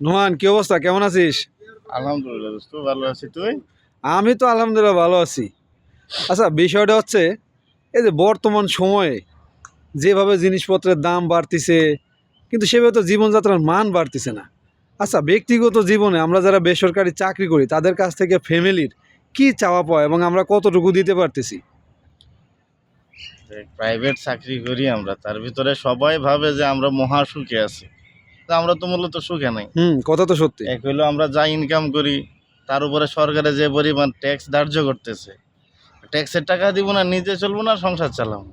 নোহান কি অবস্থা? কেমন আছিস? আলহামদুলিল্লাহ দোস্ত ভালো আছি। তুই? আমি তো আলহামদুলিল্লাহ ভালো আছি। আচ্ছা বিষয়টা হচ্ছে এই যে বর্তমান সময়ে যেভাবে জিনিসপত্রের দাম বাড়তিছে কিন্তু সেভাবে তো জীবনযাত্রার মান বাড়তিছে না। আচ্ছা ব্যক্তিগত জীবনে আমরা যারা বেসরকারি চাকরি করি তাদের কাছ থেকে ফ্যামিলির কি চাওয়া পাওয়া এবং আমরা কতটুকু দিতে পারতেছি? প্রাইভেট চাকরি করি আমরা তার ভিতরে সবাই ভাবে যে আমরা মহা সুখে আছি। তা আমরা তো মূলত সুখে নাই। হুম কথা তো সত্যি। এক হইল আমরা যা ইনকাম করি তার উপরে সরকারে যে পরিমাণ ট্যাক্স ধার্য করতেছে ট্যাক্সের টাকা দিব না নিজে চলবো না সংসার চালাবো।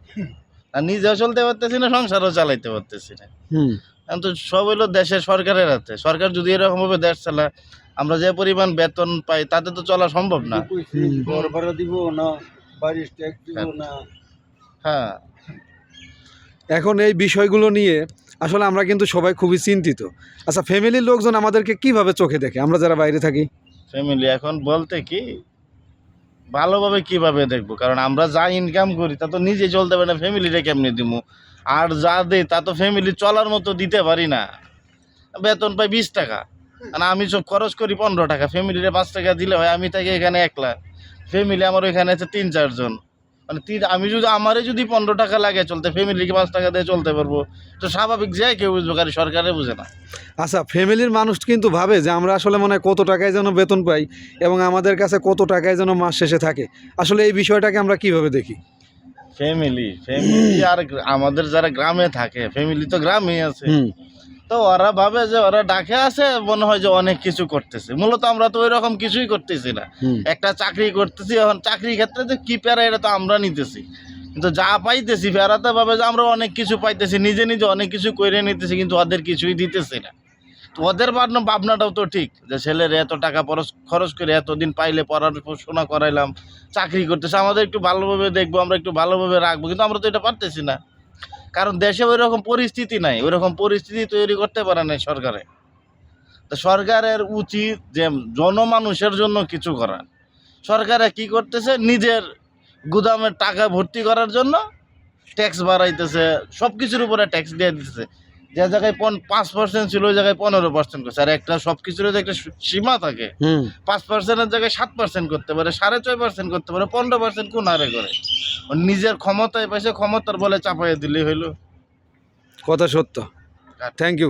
আর নিজেও চলতে পারতেছি না সংসারও চালাইতে পারতেছি না। হুম। এখন তো সব হইল দেশের সরকারের হাতে। সরকার যদি এরকমভাবে দেশ চালায় আমরা যে পরিমাণ বেতন পাই তাতে তো চলা সম্ভব না। দিব না বাড়ির ট্যাক্স দিব না। হ্যাঁ। এখন এই বিষয়গুলো নিয়ে আসলে আমরা কিন্তু সবাই খুবই চিন্তিত। আচ্ছা ফ্যামিলির লোকজন আমাদেরকে কীভাবে চোখে দেখে? আমরা যারা বাইরে থাকি। ফ্যামিলি এখন বলতে কি, ভালোভাবে কীভাবে দেখব? কারণ আমরা যা ইনকাম করি, তা তো নিজে চলতে পারি না ফ্যামিলিটা কেমনি দিব আর যা দেই, তা তো ফ্যামিলি চলার মতো দিতে পারি না। বেতন পাই বিশ টাকা। আর আমি সব খরচ করি পনেরো টাকা ফ্যামিলিরে পাঁচ টাকা দিলে হয়, আমি থাকি এখানে একলা। ফ্যামিলি আমার ওইখানে আছে তিন চারজন। মানে তিন আমি যদি আমারে যদি পনেরো টাকা লাগে চলতে ফ্যামিলিকে পাঁচ টাকা দিয়ে চলতে পারব তো স্বাভাবিক যে কেউ বুঝব কারণ সরকারে বুঝে না। আচ্ছা ফ্যামিলির মানুষ কিন্তু ভাবে যে আমরা আসলে মনে কত টাকায় যেন বেতন পাই এবং আমাদের কাছে কত টাকায় যেন মাস শেষে থাকে। আসলে এই বিষয়টাকে আমরা কীভাবে দেখি? ফ্যামিলি ফ্যামিলি আর আমাদের যারা গ্রামে থাকে ফ্যামিলি তো গ্রামেই আছে। তো ওরা ভাবে যে ওরা ডাকে আছে মনে হয় যে অনেক কিছু করতেছে। মূলত আমরা তো ওই রকম কিছুই করতেছি না। একটা চাকরি করতেছি এখন চাকরির ক্ষেত্রে যে কি প্যারা এটা তো আমরা নিতেছি। কিন্তু যা পাইতেছি ফেরাতে ভাবে যে আমরা অনেক কিছু পাইতেছি নিজে নিজে অনেক কিছু করে নিতেছি কিন্তু ওদের কিছুই দিতেছি না। তো ওদের ভাবনা ভাবনাটাও তো ঠিক যে ছেলের এত টাকা খরচ খরচ করে এতদিন পাইলে পড়াশোনা করাইলাম চাকরি করতেছে আমাদের একটু ভালোভাবে দেখব আমরা একটু ভালোভাবে রাখব কিন্তু আমরা তো এটা পারতেছি না। কারণ দেশে ওই রকম পরিস্থিতি নাই ওই রকম পরিস্থিতি তৈরি করতে পারে নাই সরকারে। তো সরকারের উচিত যে জনমানুষের জন্য কিছু করা সরকারে কি করতেছে? নিজের গুদামের টাকা ভর্তি করার জন্য ট্যাক্স বাড়াইতেছে সব কিছুর উপরে ট্যাক্স দিয়ে দিতেছে। যে জায়গায় পন পাঁচ পার্সেন্ট ছিল ওই জায়গায় পনেরো পার্সেন্ট করছে। আর একটা সব কিছুর যে একটা সীমা থাকে। পাঁচ পার্সেন্টের জায়গায় সাত পার্সেন্ট করতে পারে সাড়ে ছয় পার্সেন্ট করতে পারে পনেরো পার্সেন্ট কোন আরে করে নিজের ক্ষমতায় পাইছে ক্ষমতার বলে চাপাইয়ে দিলেই হইল। কথা সত্য। Thank you